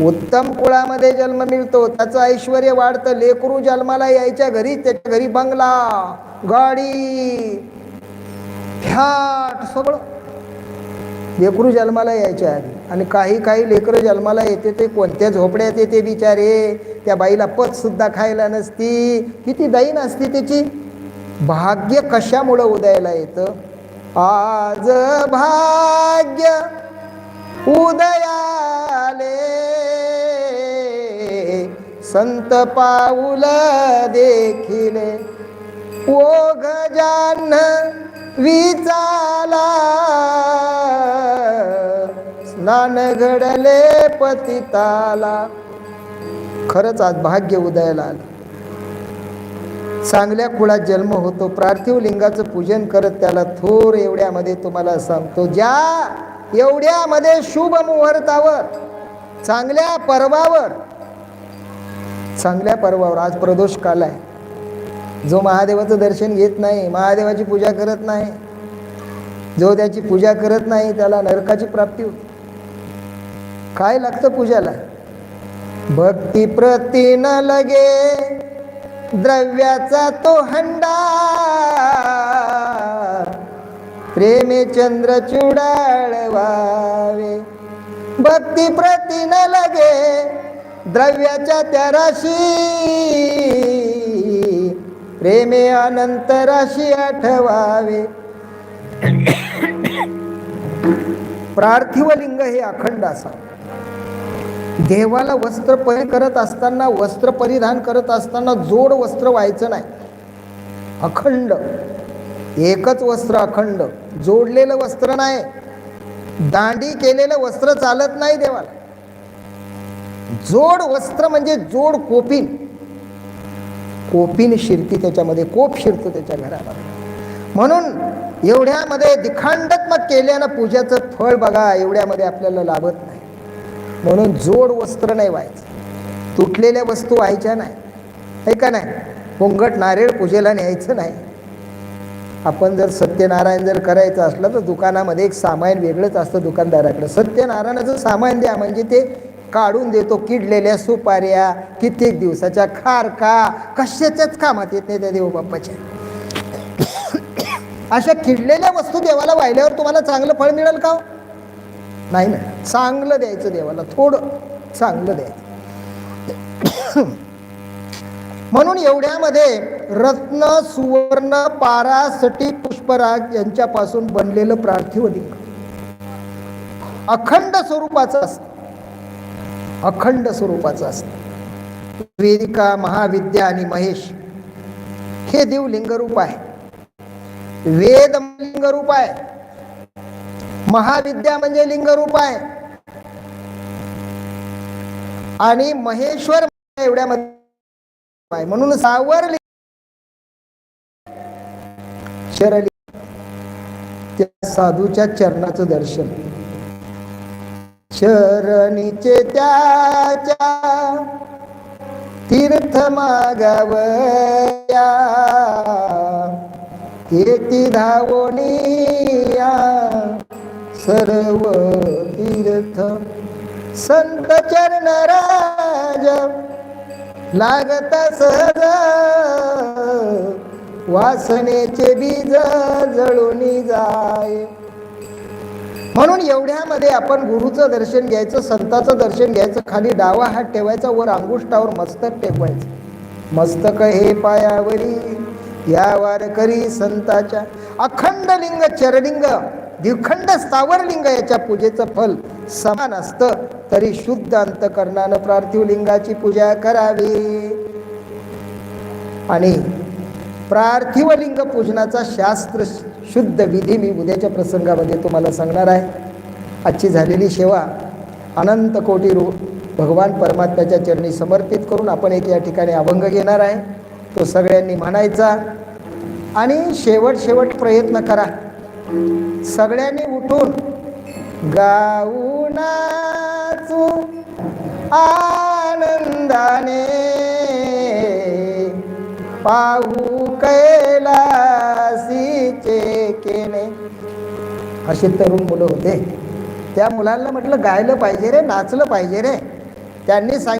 उत्तम कुळामध्ये जन्म मिळतो त्याचं ऐश्वर वाढतं. लेकरू जन्माला यायच्या घरी त्याच्या घरी बंगला गाडी फॅट सगळं. लेकरू जन्माला यायच्या आधी. आणि काही काही लेकरं जन्माला येते ते कोणत्या झोपड्यात येते बिचारे? त्या बाईला पत सुद्धा खायला नसती. किती दैन असते त्याची भाग्य कशामुळं उदयाला येतं? आज भाग्य उदया संत पाऊल देखिले. ओ गजान विचाला. स्नान घडले पतिताला. खरंच आज भाग्य उदयाला आलं. चांगल्या कुळात जन्म होतो. पार्थिव लिंगाचं पूजन करत त्याला थोर एवढ्यामध्ये तुम्हाला सांगतो ज्या एवढ्यामध्ये शुभ मुहूर्तावर चांगल्या पर्वावर चांगल्या पर्वावर आज प्रदोष काल आहे. जो महादेवाचं दर्शन घेत नाही महादेवाची पूजा करत नाही जो त्याची पूजा करत नाही त्याला नरकाची प्राप्ती होते. काय लागतं पूजाला? भक्ती प्रती न लगे द्रव्याचा तो हंडा प्रेमे चंद्र चुडाळवावे. भक्ती प्रती न लगे द्रव्याच्या त्या राशी प्रेमे अनंत राशी आठवावे. पार्थिव लिंग हे अखंड असावं. देवाला वस्त्र परि करत असताना वस्त्र परिधान करत असताना जोड वस्त्र व्हायचं नाही. अखंड. एकच वस्त्र अखंड. जोडलेलं वस्त्र नाही. दांडी केलेलं वस्त्र चालत नाही देवाला. जोड वस्त्र म्हणजे जोड कोपीन. कोपीन शिरती त्याच्यामध्ये कोप शिरतो त्याच्या घरामध्ये. म्हणून एवढ्यामध्ये दिखांडात्मक केल्यानं पूजाचं फळ बघा एवढ्यामध्ये आपल्याला लाभत नाही. म्हणून जोड वस्त्र नाही व्हायचं. तुटलेल्या वस्तू व्हायच्या नाही. ऐका का नाही? पोंगट नारळ पूजेला न्यायचं नाही. आपण जर सत्यनारायण जर करायचं असलं तर दुकानामध्ये एक सामान वेगळंच असतं दुकानदाराकडे. सत्यनारायणाचं सामान द्या म्हणजे ते काढून देतो किडलेल्या सुपाऱ्या. कित्येक दिवसाच्या खारका कशाच्याच कामात येत नाही त्या देवबाप्पाच्या अशा किडलेल्या वस्तू देवाला वाहिल्यावर तुम्हाला चांगलं फळ मिळेल का हो? नाही ना. चांगलं द्यायचं देवाला. थोडं चांगलं द्यायचं. म्हणून एवढ्यामध्ये रत्न सुवर्ण पारा सटी पुष्पराग यांच्यापासून बनलेलं प्रार्थिव लिंग. अखंड स्वरूपाचं असतं. अखंड स्वरूपाचं असतं. वेदिका महाविद्या आणि महेश हे देव लिंगरूप आहे. वेद म्हणजे लिंगरूप आहे. महाविद्या म्हणजे लिंगरूप आहे. आणि महेश्वर म्हणजे एवढ्या मध्ये म्हणून सावर शरली त्या साधूच्या चरणाचं दर्शन. शरणीचे त्याच्या तीर्थ मागावया. येती धावणीया सर्व तीर्थ. संत चरण राज लागता सहज. वासनेचे बीज जळून जाय. म्हणून एवढ्यामध्ये आपण गुरुचं दर्शन घ्यायचं संताचं दर्शन घ्यायचं खाली डावा हात ठेवायचा वर अंगुष्ठावर मस्तक टेकवायचं. मस्तक हे पायावरी या वारकरी संताच्या. अखंड लिंग चरलिंग द्विखंड स्थावर लिंग याच्या पूजेचं फल समान असतं. तरी शुद्ध अंतकरणानं पार्थिव लिंगाची पूजा करावी. आणि पार्थिव लिंग पूजनाचा शास्त्र शुद्ध विधी मी उद्याच्या प्रसंगामध्ये तुम्हाला सांगणार आहे. आजची झालेली सेवा अनंत कोटी रू भगवान परमात्म्याच्या चरणी समर्पित करून आपण एक या ठिकाणी अभंग घेणार आहे. तो सगळ्यांनी म्हणायचा आणि शेवट शेवट प्रयत्न करा. सगळ्यांनी उठून गाऊ आनंदाने पाहू कैला असे तरुण मुलं होते. त्या मुलांना म्हटलं गायलं पाहिजे रे नाचलं पाहिजे रे. त्यांनी सांग